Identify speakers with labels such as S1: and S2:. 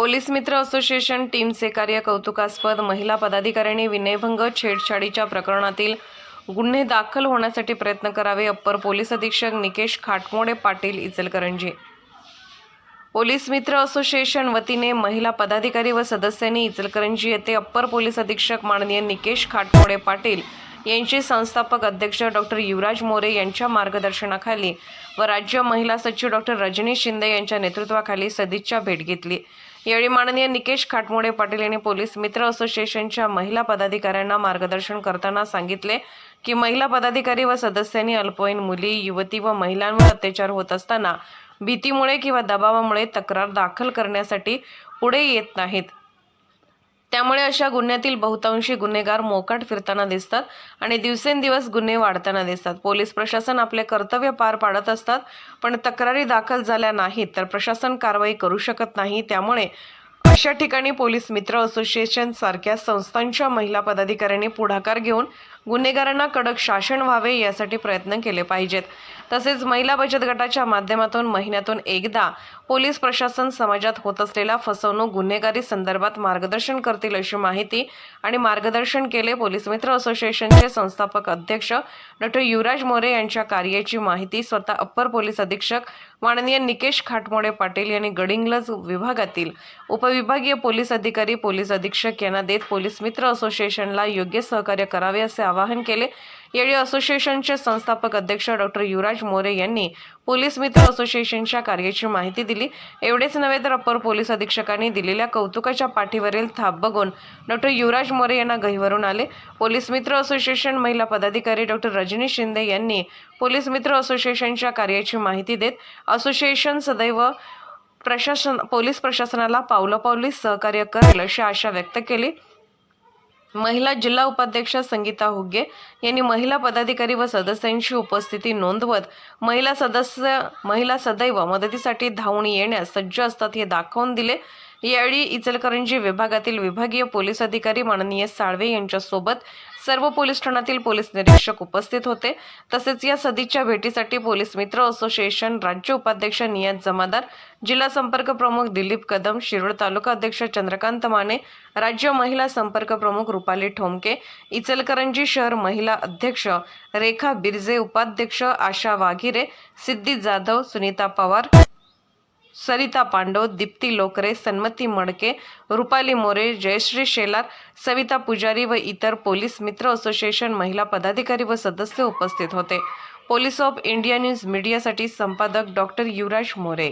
S1: Police मित्र association टीमचे कार्य कौतुकास्पद महिला पदाधिकाऱ्यांनी विनयभंग छेडछाडीच्या प्रकरणातील गुन्हे दाखल होण्यासाठी प्रयत्न करावे अप्पर पोलीस अधीक्षक निकेश खाटमोडे पाटील इचलकरंजी. पोलीस मित्र असोसिएशन वतीने महिला पदाधिकारी व सदस्यांनी इचलकरंजी येथे अप्पर पोलीस अधीक्षक माननीय निकेश खाटमोडे पाटील यांचे संस्थापक अध्यक्ष डॉक्टर युवराज मोरे यांच्या मार्गदर्शनाखाली व राज्य महिला सचिव डॉक्टर रजनी शिंदे यांच्या नेतृत्वाखाली सदिच्छा भेट घेतली. यावेळी माननीय निकेश खाटमोडे पाटील यांनी पोलीस मित्र असोसिएशनच्या महिला पदाधिकाऱ्यांना मार्गदर्शन करताना सांगितले की महिला पदाधिकारी व सदस्यांनी अल्पवयीन मुली युवती व महिलांवर अत्याचार होत असताना भीतीमुळे किंवा दबावामुळे तक्रार दाखल करण्यासाठी पुढे येत नाहीत. त्यामुळे अशा गुन्ह्यातील बहुतांशी गुन्हेगार मोकाट फिरताना दिसतात आणि दिवसेंदिवस गुन्हे वाढताना दिसतात. पोलीस प्रशासन आपले कर्तव्य पार पाडत असतात पण तक्रारी दाखल झाल्या नाहीत तर प्रशासन कारवाई करू शकत नाही. त्यामुळे अशा ठिकाणी पोलीस मित्र असोसिएशन सारख्या संस्थांच्या महिला पदाधिकाऱ्यांनी पुढाकार घेऊन गुन्हेगारांना कडक शासन व्हावे यासाठी प्रयत्न केले पाहिजेत. तसेच महिला बचत गटाच्या माध्यमातून महिन्यातून एकदा पोलीस प्रशासन समाजात होत असलेल्या फसवणूक गुन्हेगारी संदर्भात मार्गदर्शन करतील अशी माहिती आणि मार्गदर्शन केले पोलीस मित्र असोसिएशनचे संस्थापक अध्यक्ष डॉक्टर युवराज मोरे यांच्या कार्याची माहिती स्वतः अप्पर पोलीस अधीक्षक माननीय निकेश खाटमोडे पाटील यांनी गडिंग्लज विभागातील उपविभागीय पोलीस अधिकारी पोलीस अधीक्षक यांना देत पोलीस मित्र असोसिएशनला योग्य सहकार्य करावे असे आवाहन केले. यावेळी असोसिएशनचे संस्थापक अध्यक्ष डॉक्टर युवराज मोरे यांनी पोलीस मित्र असोसिएशनच्या कार्याची माहिती दिली. एवढेच नव्हे तर अप्पर पोलीस अधीक्षकांनी दिलेल्या कौतुकाच्या पाठीवरील थाप बघून डॉक्टर युवराज मोरे यांना गहिवरून आले. पोलीस मित्र असोसिएशन महिला पदाधिकारी डॉक्टर रजनी शिंदे यांनी पोलीस मित्र असोसिएशनच्या कार्याची माहिती देत असोसिएशन सदैव प्रशासन पोलीस प्रशासनाला पावलोपावली सहकार्य करेल अशी आशा व्यक्त केली. महिला जिल्हा उपाध्यक्ष संगीता हुग्गे यांनी महिला पदाधिकारी व सदस्यांची उपस्थिती नोंदवत महिला सदस्य महिला सदैव मदतीसाठी धावून येण्यास सज्ज असतात हे दाखवून दिले. यावेळी इचलकरंजी विभागातील विभागीय पोलीस अधिकारी माननीय साळवे यांच्यासोबत सर्व पोलीस ठाण्यातील पोलीस निरीक्षक उपस्थित होते. तसेच या सदीच्या भेटीसाठी पोलीस मित्र असोसिएशन राज्य उपाध्यक्ष नियत जमादार जिल्हा संपर्क प्रमुख दिलीप कदम शिरोड तालुका अध्यक्ष चंद्रकांत माने राज्य महिला संपर्क प्रमुख रुपाली ठोमके इचलकरंजी शहर महिला अध्यक्ष रेखा बिरजे उपाध्यक्ष आशा वाघिरे सिद्धी जाधव सुनीता पवार सरिता पांडव दीप्ती लोकरे सन्मती मडके रुपाली मोरे जयश्री शेलार सविता पुजारी व इतर पोलीस मित्र असोसिएशन महिला पदाधिकारी व सदस्य उपस्थित होते. पोलीस ऑफ इंडिया न्यूज मीडियासाठी संपादक डॉक्टर युवराज मोरे.